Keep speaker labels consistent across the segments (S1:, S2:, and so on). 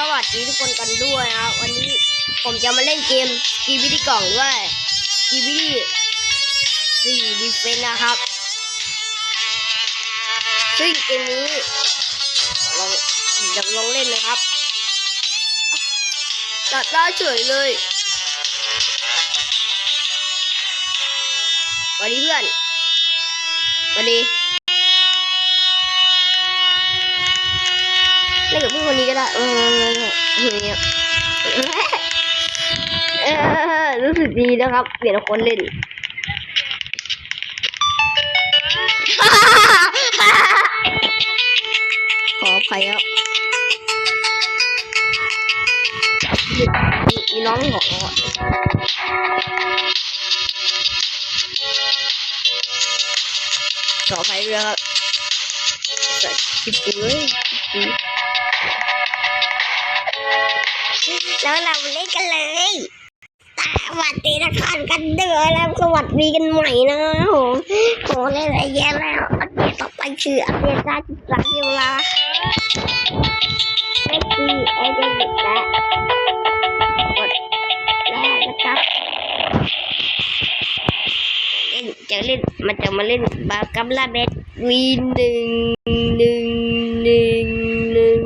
S1: สวัสดีทุกคนกันด้วยนะครับวันนี้ผมจะมาเล่นเกมกีบิดีกล่องด้วยกีบิดีสี่ดิเฟนนะครับ ซึ่งเกมนี้ลองจะลองเล่นนะครับตัดได้เฉยเลยสวัสดีเพื่อนสวัสดี เล่นกับเพื่อน คนนี้ก็ได้เออเนี่ยเออรู้สึกดีนะครับ เปลี่ยนคนเล่นขออภัยครับมีน้องของเราขออภัยด้วยครับใส่คลิปเลยคลิป แล้วเราเล่นกันเลยสวัสดีทุกคนกันเด้อแล้วสวัสดีกันใหม่นะโหโหเล่นอะไรแย่แล้วอัปเดตต่อไปคืออัปเดตล่าสุดหลังเวลาไม่คือไอเดนและกดแรกนะครับเล่นจะเล่นมันจะมาเล่นบากัมลาเบสวีหนึ่งหนึ่งหนึ่งหนึ่ง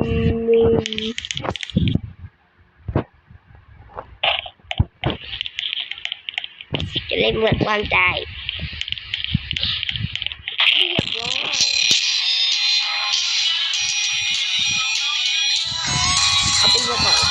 S1: หนึ่ง จะเล่นเหมือนวางใจเรียอยเอาไปก่อมาเล่น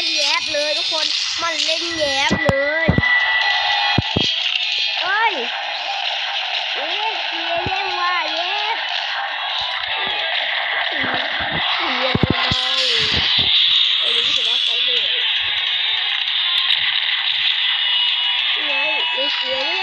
S1: ล่นแยบเลยทุกคน มันเล่นแยบเลยเอ้ยเย้เย้เย้ว่าแย่เย้เลยไอ้นี่จะรักเขาเลยไงไม่เสียเลย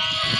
S1: Thank you.